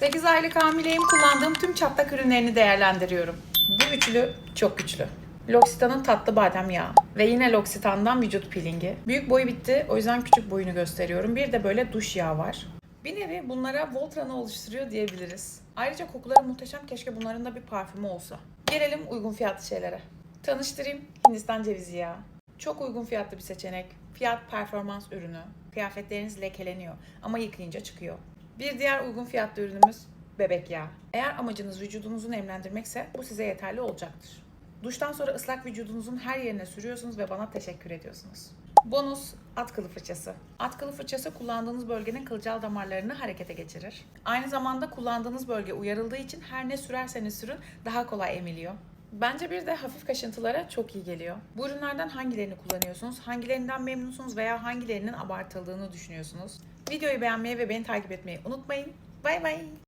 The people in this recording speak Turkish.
8 aylık hamileyim kullandığım tüm çatlak ürünlerini değerlendiriyorum. Bu üçlü çok güçlü. L'Occitane'ın tatlı badem yağı ve yine L'Occitane'dan vücut peelingi. Büyük boyu bitti o yüzden küçük boyunu gösteriyorum. Bir de böyle duş yağı var. Bir nevi bunlara Voltran'ı oluşturuyor diyebiliriz. Ayrıca kokuları muhteşem keşke bunların da bir parfümü olsa. Gelelim uygun fiyatlı şeylere. Tanıştırayım Hindistan cevizi yağı. Çok uygun fiyatlı bir seçenek. Fiyat performans ürünü. Kıyafetleriniz lekeleniyor ama yıkayınca çıkıyor. Bir diğer uygun fiyatlı ürünümüz bebek yağı. Eğer amacınız vücudunuzu nemlendirmekse bu size yeterli olacaktır. Duştan sonra ıslak vücudunuzun her yerine sürüyorsunuz ve bana teşekkür ediyorsunuz. Bonus at kılı fırçası. At kılı fırçası kullandığınız bölgenin kılcal damarlarını harekete geçirir. Aynı zamanda kullandığınız bölge uyarıldığı için her ne sürerseniz sürün daha kolay emiliyor. Bence bir de hafif kaşıntılara çok iyi geliyor. Bu ürünlerden hangilerini kullanıyorsunuz? Hangilerinden memnunsunuz veya hangilerinin abartıldığını düşünüyorsunuz? Videoyu beğenmeyi ve beni takip etmeyi unutmayın. Bay bay.